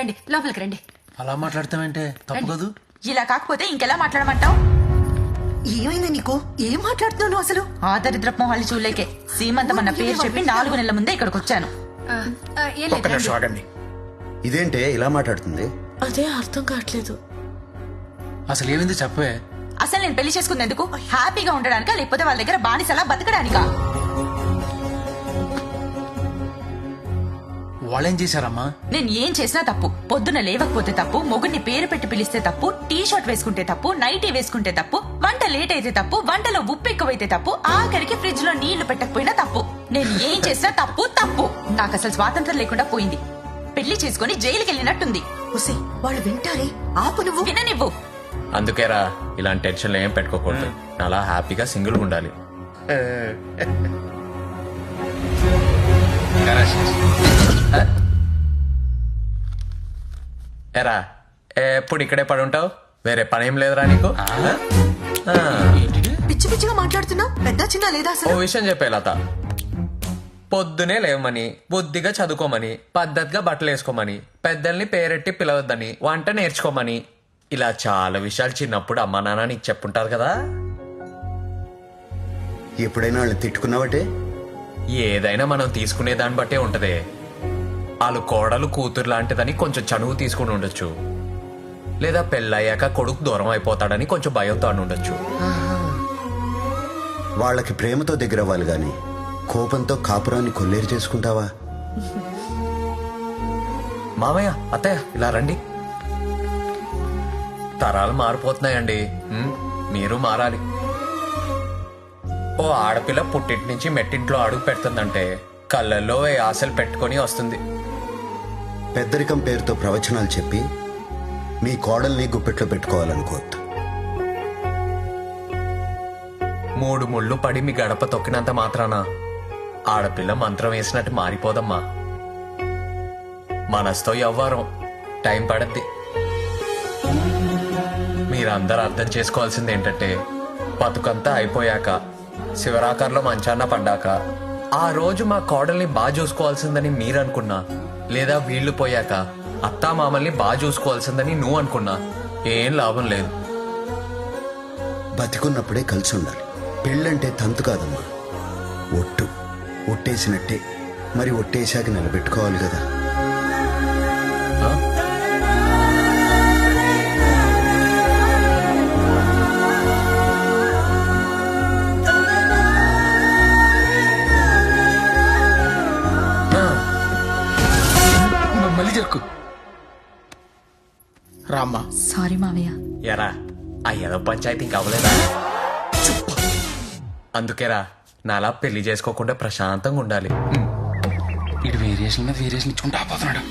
రండి లోపలికి రండి. అలా మాట్లాడతామంటే తప్పు రండి. కదూ? ఇలా కాకపోతే ఇంకెలా మాట్లాడమంటావు? ఏమైంది నీకు? ఏం మాట్లాడుతున్నావు అసలు? ఆ దరిద్రపు మొహాలు చూడలేకే. సీమంతం అన్న పేరు చెప్పి నాలుగు నెలల ముందే ఇక్కడికి వచ్చాను ఒక్క నిమిషం ఆగండి. ఇదేంటే ఇలా మాట్లాడుతుంది? అదే అర్థం కావట్లేదు. అసలు ఏమైంది చెప్పవే? అసలు నేను పెళ్ళి చేసుకుంది ఎందుకు హ్యాపీగా ఉండడానికా లేకపోతే వాళ్ళ దగ్గర బానిసలా బతకడానికా? వాళ్ళేం చేశారమ్మా? నేను ఏం చేసినా తప్పు. పొద్దున లేవకపోతే తప్పు మొగుడిని పేరు పెట్టి పిలిస్తే తప్పు టీ షర్ట్ వేసుకుంటే తప్పు నైటీ వేసుకుంటే తప్పు వంట లేట్ అయితే తప్పు వంటలో ఉప్పు ఎక్కువైతే తప్పు ఆఖరికి ఫ్రిడ్జ్లో నీళ్ళు పెట్టకపోయినా తప్పు. నేను ఏం చేసినా తప్పు తప్పు. నాకు అసలు స్వాతంత్రం లేకుండా పోయింది. పెళ్ళి చేసుకుని జైలుకి వెళ్ళినట్టుంది. వాళ్ళు వింటారే? ఆపు నువ్వు. విననివ్వు. అందుకేరా ఇలాంటి టెన్షన్లు ఏం పెట్టుకోకూడదు. అలా హ్యాపీగా సింగిల్ ఉండాలి. ఎరా ఎప్పుడు ఇక్కడే పడి ఉంటావు? వేరే పని ఏం లేదురా నీకు? పిచ్చి పిచ్చిగా మాట్లాడుతున్నావు పెద్ద చిన్న లేదా ఓ విషయం చెప్పే లత. పొద్దునే లేవమని బుద్ధిగా చదువుకోమని పద్ధతిగా బట్టలు వేసుకోమని పెద్దల్ని పేరెట్టి పిలవద్దని వంట నేర్చుకోమని. ఇలా చాలా విషయాలు చిన్నప్పుడు అమ్మా నాన్న నీకు చెప్పుంటారు కదా? ఎప్పుడైనా వాళ్ళని తిట్టుకున్నావటే? ఏదైనా మనం తీసుకునే దాన్ని బట్టే ఉంటదే. వాళ్ళు కోడలు కూతురు లాంటిదని కొంచెం చనువు తీసుకుని ఉండొచ్చు. లేదా పెళ్ళయ్యాక కొడుకు దూరం అయిపోతాడని కొంచెం భయంతో అని ఉండొచ్చు. వాళ్ళకి ప్రేమతో దగ్గర అవ్వాలి గాని కోపంతో కాపురాన్ని కొల్లేరు చేసుకుంటావా? మామయ్య అత్తయ్య ఇలా రండి. తరాలు మారిపోతున్నాయండి. ఉమ్, మీరు మారాలి. ఓ ఆడపిల్ల పుట్టింటి నుంచి మెట్టింట్లో అడుగు పెడుతుందంటే కళ్ళల్లో ఏ ఆశలు పెట్టుకొని వస్తుంది. పెద్దరికం పేరుతో ప్రవచనాలు చెప్పి మీ కోడల్ని గుప్పెట్లో పెట్టుకోవాలనుకోవద్దు. మూడు ముళ్ళు పడి మీ గడప తొక్కినంత మాత్రాన ఆడపిల్ల మంత్రం వేసినట్టు మారిపోదమ్మా. మనస్తో ఎవ్వరం టైం పడద్ది. మీరందరూ అర్థం చేసుకోవాల్సింది ఏంటంటే బతుకంతా అయిపోయాక శివరాకార్లో మంచాన్న పడ్డాక ఆ రోజు మా కోడల్ని బాగా చూసుకోవాల్సిందని మీరు అనుకున్నా లేదా వీళ్ళు పోయాక అత్తా మామల్ని బాగా చూసుకోవాల్సిందని నువ్వు అనుకున్నా. ఏం లాభం లేదు. బతికున్నప్పుడే కలిసి ఉండాలి. పెళ్ళంటే తంతు కాదమ్మా. ఒట్టు. ఒట్టేసినట్టే. మరి ఒట్టేశాక నిలబెట్టుకోవాలి కదా. రామ్మా. సారీ మావయ్య. ఎరా ఆ ఏదో పంచాయతీ ఇంకా అవ్వలేదా? అందుకేరా నాలా పెళ్ళి చేసుకోకుండా ప్రశాంతంగా ఉండాలి. ఇటు వేరియేషన్ మీద వేరియేషన్ ఇచ్చుకుంటూ ఆపోతున్నాడు.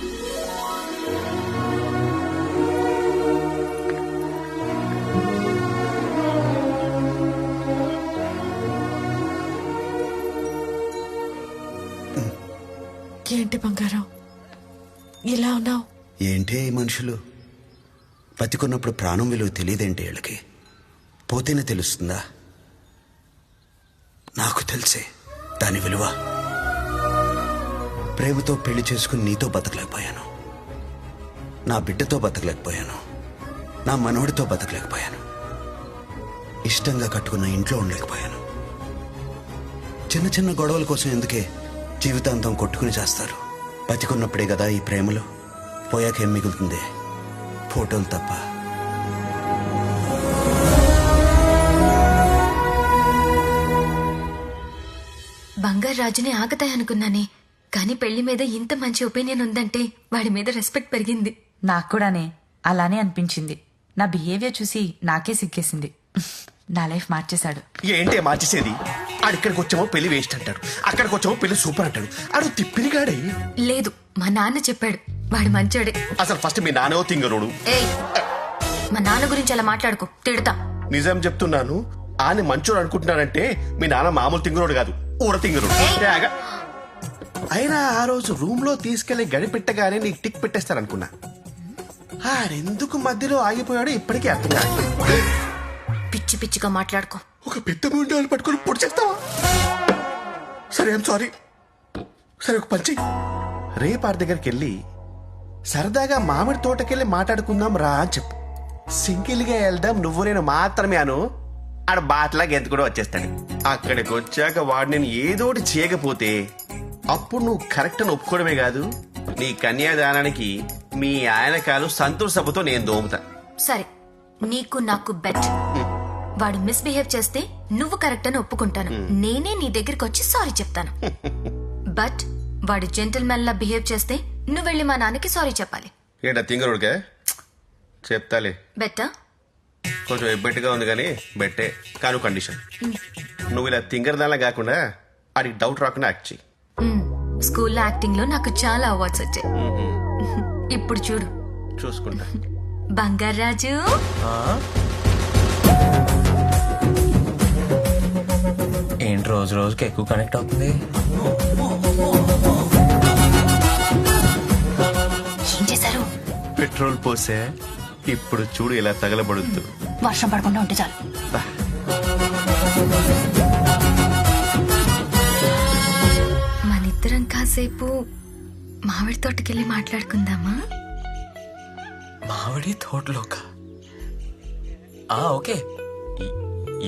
ఏంటి బంగారం? ఇలా ఉన్నావు? ఏంటే ఈ మనుషులు? బతికున్నప్పుడు ప్రాణం విలువ తెలియదేంటి వీళ్ళకి. పోతేనే తెలుస్తుందా? నాకు తెలిసే దాని విలువ. ప్రేమతో పెళ్ళి చేసుకుని నీతో బతకలేకపోయాను. నా బిడ్డతో బతకలేకపోయాను. నా మనవడితో బతకలేకపోయాను. ఇష్టంగా కట్టుకున్న ఇంట్లో ఉండలేకపోయాను. చిన్న చిన్న గొడవల కోసం ఎందుకే జీవితాంతం కొట్టుకుని చేస్తారు? బతికున్నప్పుడే కదా ఈ ప్రేమలో? పోయాకేం మిగులుతుందే మిగులుతుంది? ఫోటోలు తప్ప. బంగారు రాజునే ఆగతాయనుకున్నానే కానీ పెళ్ళి మీద ఇంత మంచి ఒపీనియన్ ఉందంటే వాడి మీద రెస్పెక్ట్ పెరిగింది. నాకు కూడానే అలానే అనిపించింది. నా బిహేవియర్ చూసి నాకే సిగ్గేసింది. నా లైఫ్ మార్చేశాడు. ఏంటి మార్చేసేది? ఆడిక్కడికి వచ్చామో పెళ్ళి వేస్ట్ అంటాడు అక్కడికి వచ్చామో పెళ్ళి సూపర్ అంటాడు ఆడు తిప్పిరిగాడే లేదు మా నాన్న చెప్పాడు. వాడు మంచోడే. అసలు ఫస్ట్ మీ నాన్నో తింగరుడు? ఏయ్ మా నాన్న గురించి అలా మాట్లాడుకో తిడతా. నిజం చెప్తున్నాను ఆని మంచోడు అనుకుంటున్నానంటే మీ నాన్న మామూలు తింగరోడు కాదు ఊర తింగరుడు. అయినా ఆ రోజు రూమ్లో తీసుకెళ్ళి గడి పెట్టగానే నీకు టిక్ పెట్టేస్తారనుకున్నా. ఆడెందుకు మధ్యలో ఆగిపోయాడో ఇప్పటికీ అర్థం కాదు. పిచ్చి పిచ్చిగా మాట్లాడుకో. ఒక పెద్ద ముండాలు పట్టుకొని పొడి చేస్తావా? సరే ఐమ్ సారీ సరే ఒక పంచి రేపు ఆడి దగ్గరికి వెళ్ళి సరదాగా మామిడి తోటకెళ్ళి మాట్లాడుకుందాం రా అని చెప్పు. సింగిల్గా వెళ్దాం నువ్వు నేను మాత్రమే అను. ఆడ బాటలాగా ఎంత కూడా వచ్చేస్తాడు. అక్కడికి వచ్చాక వాడు నేను ఏదోటి చేయకపోతే అప్పుడు నువ్వు కరెక్ట్ అని ఒప్పుకోవడమే కాదు. నీ కన్యాదానానికి మీ ఆయన కాలు సంతూర్ సభతో నేను దోముతా. సరే నీకు నాకు బెట్. వాడు మిస్బిహేవ్ చేస్తే నువ్వు కరెక్ట్ అని ఒప్పుకుంటాను. నేనే నీ దగ్గరికి వచ్చి సారీ చెప్తాను. బట్ వాడు జెంటిల్మెన్ లా బిహేవ్ చేస్తే నువ్వు వెళ్ళి మా నాన్నకి సారీ చెప్పాలి. ఏంటా తింగరుడికే? చెప్తాలే. బెట్టా? కొంచెం ఎబ్బెట్టుగా ఉంది కానీ బెట్టే. కాను కండిషన్ నువ్వు ఇలా తింగరదానిలా కాకుండా ఆడికి డౌట్ రాకుండా యాక్ట్ చెయ్యి. స్కూల్లో యాక్టింగ్లో నాకు చాలా అవార్డ్స్ వచ్చాయి. ఇప్పుడు చూడు. చూసుకుంటా. బంగారాజు ఏంటి రోజు రోజుకి ఎక్కువ కనెక్ట్ అవుతుంది? పెట్రోల్ పోసే ఇప్పుడు చూడు ఇలా తగలబడుద్దు వర్షం పడకుండా ఉంటే చాలు. మనిద్దరం కాసేపు మామిడి తోటకెళ్ళి మాట్లాడుకుందామా? మామిడి తోటలోక? ఆ ఓకే.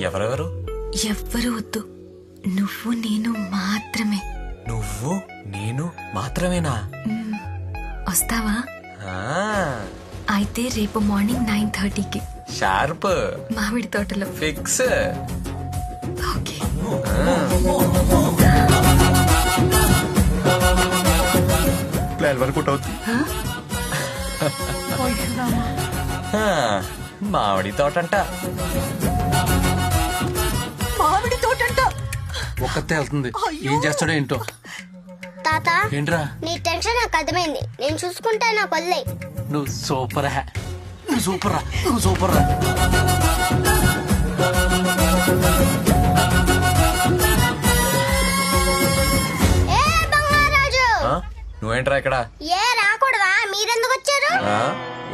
ఎవరెవరు? ఎవ్వరూ వద్దు. నువ్వు నేను మాత్రమే. నువ్వు నేను మాత్రమేనా? వస్తావా? అయితే రేపు మార్నింగ్ నైన్ థర్టీకి. షార్ప్. మామిడి తోటలో. ఫిక్స్. ఓకే. ప్లాన్ వర్కౌట్ అవుతుంది మామిడి తోటంట. మామిడి తోటంట. ఒక్కతే వెళ్తుంది. ఏం చేస్తాడో ఏంటో. తాత ఏంట్రా? నీ టెన్షన్ నాకు అర్థమైంది. నేను చూసుకుంటా నాకు వదిలేయ్ నువ్వు సూపర్ హ్యా నువ్వు సూపర్ రా నువ్వు సూపర్ రా ఏ బంగారాజు! నువ్వేంట్రా ఇక్కడ? ఏ రాకూడదా? మీరెందుకు వచ్చారు? ఆ,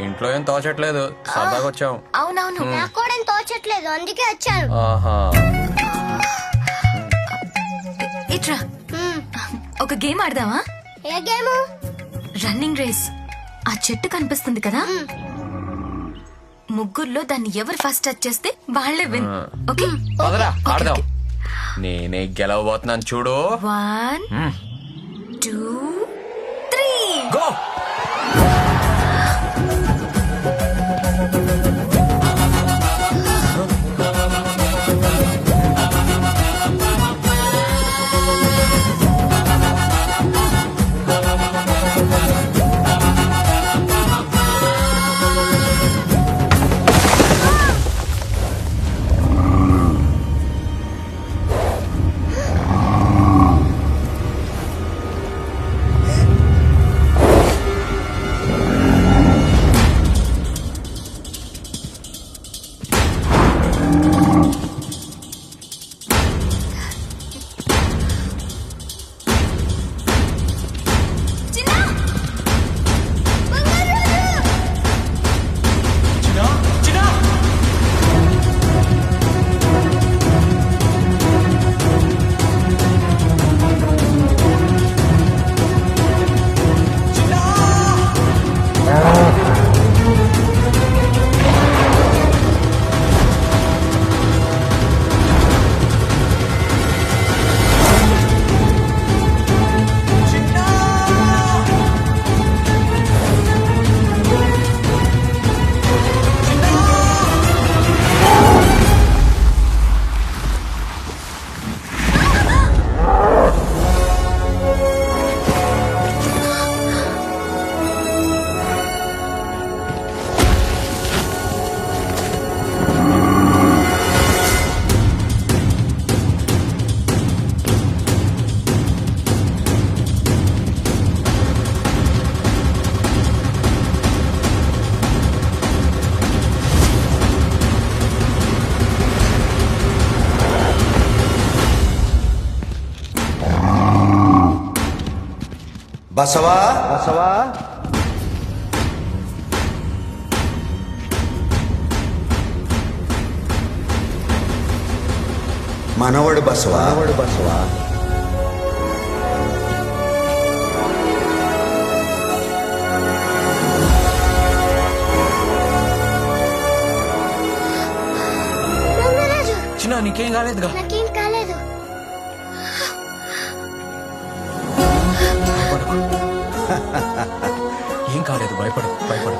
ఇంట్లో ఏం తోచట్లేదు. సరదాగా వచ్చాం. అవునవును. నాకు కూడా ఏం తోచట్లేదు. అందుకే వచ్చాను. ఆహా. ఇట్రా. ఒక గేమ్ ఆడదామా? ఏ గేము? రన్నింగ్ రేస్ ఆ చెట్టు కనిపిస్తుంది కదా? ముగ్గురులో దాన్ని ఎవరు ఫస్ట్ టచ్ చేస్తే వాళ్ళే విన్ ఓకే? పదరా ఆడదాం. నేనే గెలవబోతున్నాను చూడు. వన్ టూ బసవా? బసవా? మనవడు బసవా? మనవడు బసవా? నీకేం కాలేదుగా? నాకేం కాలేదు. ఏం కాలేదు భయపడు భయపడు.